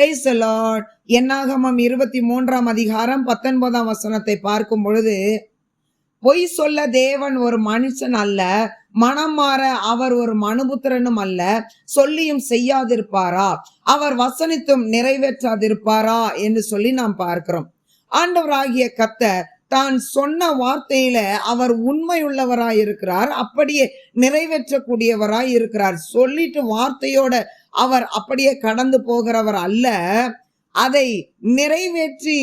Price Lord என்னாகமம் இருபத்தி மூன்றாம் அதிகாரம் பத்தொன்பதாம் வசனத்தை பார்க்கும் பொழுது பொய் சொல்ல தேவன் ஒரு மனுஷன் அல்ல மனம் மாற அவர் ஒரு மனுபுத்திரனும் அல்ல சொல்லியும் செய்யாதிருப்பாரா? அவர் வசனித்தும் நிறைவேற்றாதிருப்பாரா? என்று சொல்லி நாம் பார்க்கிறோம். ஆண்டவராகிய கத்தர் தான் சொன்ன வார்த்தையில அவர் உண்மையுள்ளவராய் இருக்கிறார் அப்படியே நிறைவேற்றக்கூடியவராய் இருக்கிறார் சொல்லிட்டு வார்த்தையோட அவர் அப்படியே கடந்து போகிறவர் அல்ல. அதை நிறைவேற்றி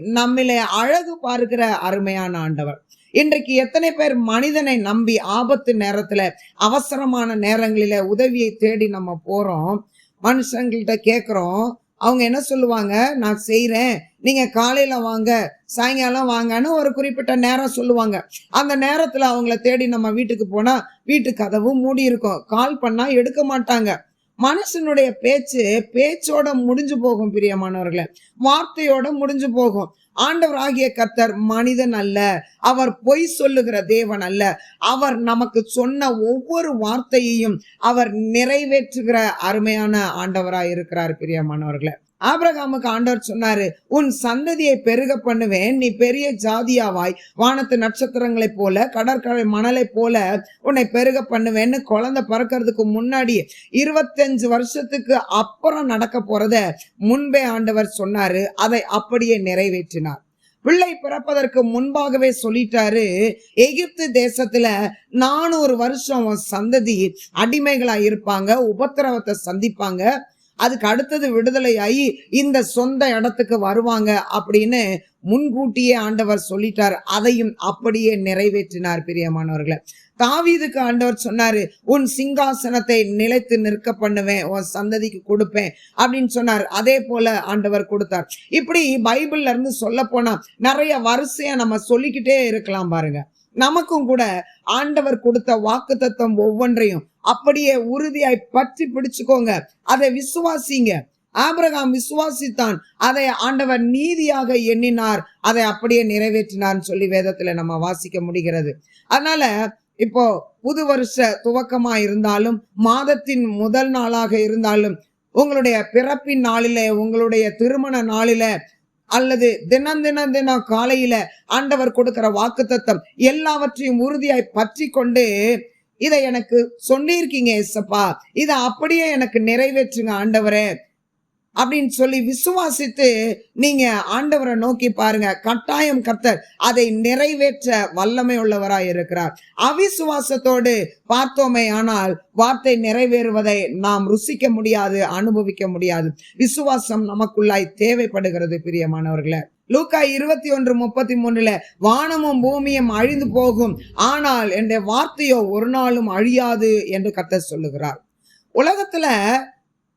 நம்மிலே அழகு பார்க்கிற அருமையான ஆண்டவர். இன்றைக்கு எத்தனை பேர் மனிதனை நம்பி ஆபத்து நேரத்துல அவசரமான நேரங்களில உதவியை தேடி நம்ம போறோம். மனுஷங்கள்ட்ட கேட்குறோம் அவங்க என்ன சொல்லுவாங்க? நான் செய்கிறேன் நீங்க காலையில வாங்க சாயங்காலம் வாங்கன்னு ஒரு குறிப்பிட்ட நேரம் சொல்லுவாங்க. அந்த நேரத்துல அவங்கள தேடி நம்ம வீட்டுக்கு போனா வீட்டு கதவும் மூடி இருக்கும் கால் பண்ணா எடுக்க மாட்டாங்க. மனுஷனுடைய பேச்சு பேச்சோட முடிஞ்சு போகும் பிரியமானவர்களே. வார்த்தையோட முடிஞ்சு போகும். ஆண்டவராகிய கர்த்தர் மனிதன் அல்ல. அவர் பொய் சொல்லுகிற தேவன் அல்ல. அவர் நமக்கு சொன்ன ஒவ்வொரு வார்த்தையையும் அவர் நிறைவேற்றுகிற அருமையான ஆண்டவராக இருக்கிறார் பிரியமானவர்களே. ஆபிரகாமுக்கு ஆண்டவர் சொன்னாரு உன் சந்ததியை பெருக பண்ணுவேன். நீ பெரிய ஜாதியாவாய். வானத்து நட்சத்திரங்களைப் போல கடற்கரை மணலைப் போல உன்னை பெருக பண்ணுவேன்னு குழந்தை பிறக்கிறதுக்கு முன்னாடி இருபத்தஞ்சு வருஷத்துக்கு அப்புறம் நடக்க போறத முன்பே ஆண்டவர் சொன்னாரு. அதை அப்படியே நிறைவேற்றினார். பிள்ளை பிறப்பதற்கு முன்பாகவே சொல்லிட்டாரு எகிப்து தேசத்துல நானூறு வருஷம் சந்ததி அடிமைகளா இருப்பாங்க உபத்திரவத்தை சந்திப்பாங்க. அதுக்கு அடுத்தது விடுதலை ஆகி இந்த சொந்த இடத்துக்கு வருவாங்க அப்படின்னு முன்கூட்டியே ஆண்டவர் சொல்லிட்டார். அதையும் அப்படியே நிறைவேற்றினார் பிரியமானவர்களை. தாவீதுக்கு ஆண்டவர் சொன்னாரு உன் சிங்காசனத்தை நிலைத்து நிற்க பண்ணுவேன் உன் சந்ததிக்கு கொடுப்பேன் அப்படின்னு சொன்னார். அதே போல ஆண்டவர் கொடுத்தார். இப்படி பைபிள்ல இருந்து சொல்ல போனா நிறைய வரிசையா நம்ம சொல்லிக்கிட்டே இருக்கலாம் பாருங்க. நமக்கும் கூட ஆண்டவர் கொடுத்த வாக்கு தத்துவம் ஒவ்வொன்றையும் அப்படியே உறுதியாய் பற்றி பிடிச்சுக்கோங்க. அதை விசுவாசிங்க. ஆபிரகாம் விசுவாசித்தான். அதை ஆண்டவர் நீதியாக எண்ணினார். அதை அப்படியே நிறைவேற்றினார்னு சொல்லி வேதத்துல நம்ம வாசிக்க முடிகிறது. அதனால இப்போ புது வருஷ துவக்கமா இருந்தாலும் மாதத்தின் முதல் நாளாக இருந்தாலும் உங்களுடைய பிறப்பின் நாளில உங்களுடைய திருமண நாளில அல்லது தினம் தினம் தினம் காலையில ஆண்டவர் கொடுக்கிற வாக்குத்தத்தம் எல்லாவற்றையும் உறுதியாய் பற்றி கொண்டு இதை எனக்கு சொன்னிருக்கீங்க எஸ்ஸப்பா இதை அப்படியே எனக்கு நிறைவேற்றுங்க ஆண்டவரே. அப்படின்னு சொல்லி விசுவாசித்து நீங்க ஆண்டவரை நோக்கி பாருங்க. கட்டாயம் கர்த்தர் அதை நிறைவேற்ற வல்லமை உள்ளவராய் இருக்கிறார். அவிசுவாசத்தோடு பார்த்தோமே ஆனால் வார்த்தை நிறைவேறுவதை நாம் ருசிக்க முடியாது அனுபவிக்க முடியாது. விசுவாசம் நமக்குள்ளாய் தேவைப்படுகிறது பிரியமானவர்களை. லூக்கா இருபத்தி ஒன்று முப்பத்தி மூணுல வானமும் பூமியும் அழிந்து போகும். ஆனால் என்னுடைய வார்த்தையோ ஒரு நாளும் அழியாது என்று கத்த சொல்லுகிறார். உலகத்துல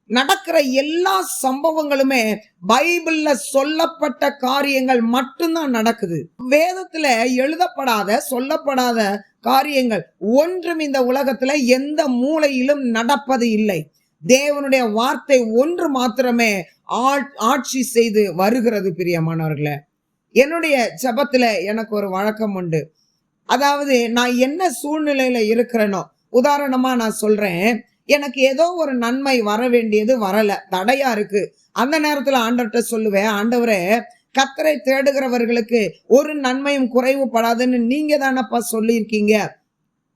நடக்கிற எல்லா சம்பவங்களுமே பைபிள்ல சொல்லப்பட்ட காரியங்கள் மட்டும்தான் நடக்குது. வேதத்துல எழுதப்படாத சொல்லப்படாத காரியங்கள் ஒன்றும் இந்த உலகத்துல எந்த மூலையிலும் நடப்பது இல்லை. தேவனுடைய வார்த்தை ஒன்று மாத்திரமே ஆட்- ஆட்சி செய்து வருகிறது பிரியமானவர்களே. என்னுடைய ஜபத்துல எனக்கு ஒரு வழக்கம் உண்டு. அதாவது நான் என்ன சூழ்நிலையில இருக்கிறேனோ உதாரணமா நான் சொல்றேன். எனக்கு ஏதோ ஒரு நன்மை வர வேண்டியது வரல. தடையா இருக்கு. அந்த நேரத்துல ஆண்டவர்கிட்ட சொல்லுவேன் ஆண்டவரே கத்தரை தேடுகிறவர்களுக்கு ஒரு நன்மையும் குறைவுபடாதுன்னு நீங்க தானப்பா சொல்லியிருக்கீங்க.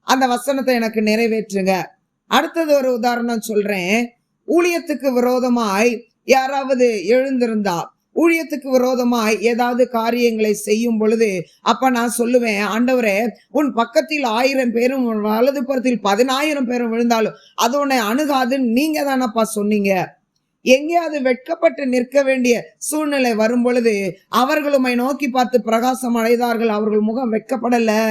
அந்த வசனத்தை எனக்கு நிறைவேற்றுங்க. அடுத்தது ஒரு உதாரணம் சொல்றேன். ஊழியத்துக்கு விரோதமாய் யாராவது எழுந்திருந்தா ஊழியத்துக்கு விரோதமாய் ஏதாவது காரியங்களை செய்யும் பொழுது அப்ப நான் சொல்லுவேன் ஆண்டவரே உன் பக்கத்தில் ஆயிரம் பேரும் வலது புறத்தில் பதினாயிரம் பேரும் விழுந்தாலும் அது உன்னை அணுகாதுன்னு நீங்க தானப்பா சொன்னீங்க. எங்கேயாவது வெட்கப்பட்டு நிற்க வேண்டிய சூழ்நிலை வரும் பொழுது அவர்களுமை நோக்கி பார்த்து பிரகாசம் அடைந்தார்கள் அவர்கள் முகம் வெட்கப்படலை.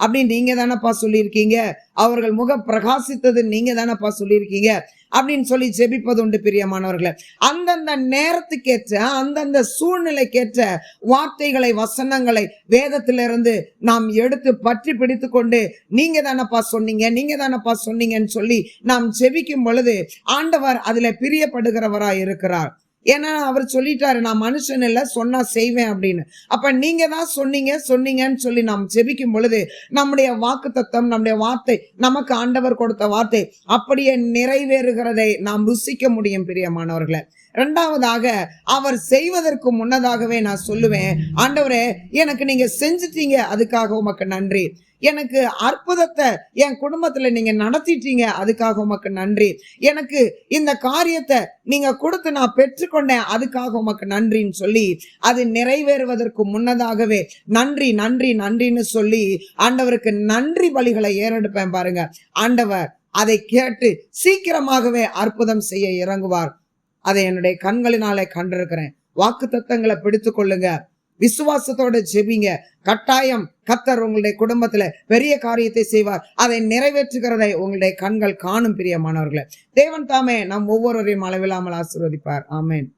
அப்படின்னு நீங்க தானப்பா சொல்லியிருக்கீங்க? அவர்கள் முகம் பிரகாசித்தது நீங்க தானப்பா சொல்லியிருக்கீங்க? அப்படின்னு சொல்லி ஜெபிப்பது உண்டு பிரியமானவர்களை. அந்தந்த நேரத்துக்கேற்ற அந்தந்த சூழ்நிலைக்கேற்ற வார்த்தைகளை வசனங்களை வேதத்திலிருந்து நாம் எடுத்து பற்றி பிடித்து கொண்டு நீங்க தானப்பா சொன்னீங்க நீங்க தானப்பா சொன்னீங்கன்னு சொல்லி நாம் ஜெபிக்கும் பொழுது ஆண்டவர் அதில் பிரியப்படுகிறவராய் இருக்கிறார். ஏன்னா அவர் சொல்லிட்டாரு நான் மனுஷன் இல்லை சொன்னா செய்வேன் அப்படின்னு. அப்ப நீங்க தான் சொன்னீங்க சொன்னீங்கன்னு சொல்லி நாம் ஜெபிக்கும் பொழுது நம்முடைய வாக்கு தத்துவம் நம்முடைய வார்த்தை நமக்கு ஆண்டவர் கொடுத்த வார்த்தை அப்படியே நிறைவேறுகிறதை நாம் ருசிக்க முடியும் பிரியமானவர்களை. ரெண்டாவதாக அவர் செய்வதற்கு முன்னதாகவே நான் சொல்லுவேன் ஆண்டவரே எனக்கு நீங்க செஞ்சிட்டீங்க அதுக்காக உமக்கு நன்றி. எனக்கு அற்புதத்தை என் குடும்பத்தில் நீங்கள் நடத்திட்டீங்க அதுக்காக உமக்கு நன்றி. எனக்கு இந்த காரியத்தை நீங்கள் கொடுத்து நான் பெற்றுக்கொண்டேன் அதுக்காக உமக்கு நன்றின்னு சொல்லி அது நிறைவேறுவதற்கு முன்னதாகவே நன்றி நன்றி நன்றின்னு சொல்லி ஆண்டவருக்கு நன்றி பலிகளை ஏறெடுப்பேன் பாருங்க. ஆண்டவர் அதை கேட்டு சீக்கிரமாகவே அற்புதம் செய்ய இறங்குவார். அதை என்னுடைய கண்களினாலே கண்டிருக்கிறேன். வாக்கு தத்தங்களை பிடித்து கொள்ளுங்க விசுவாசத்தோட ஜெபிங்க. கட்டாயம் கத்தர் உங்களுடைய குடும்பத்துல பெரிய காரியத்தை செய்வார். அதை நிறைவேற்றுகிறதை உங்களுடைய கண்கள் காணும் பிரியமானவர்களை. தேவன் தாமே நம் ஒவ்வொருவரையும் அளவில்லாமல் ஆசீர்வதிப்பார். ஆமேன்.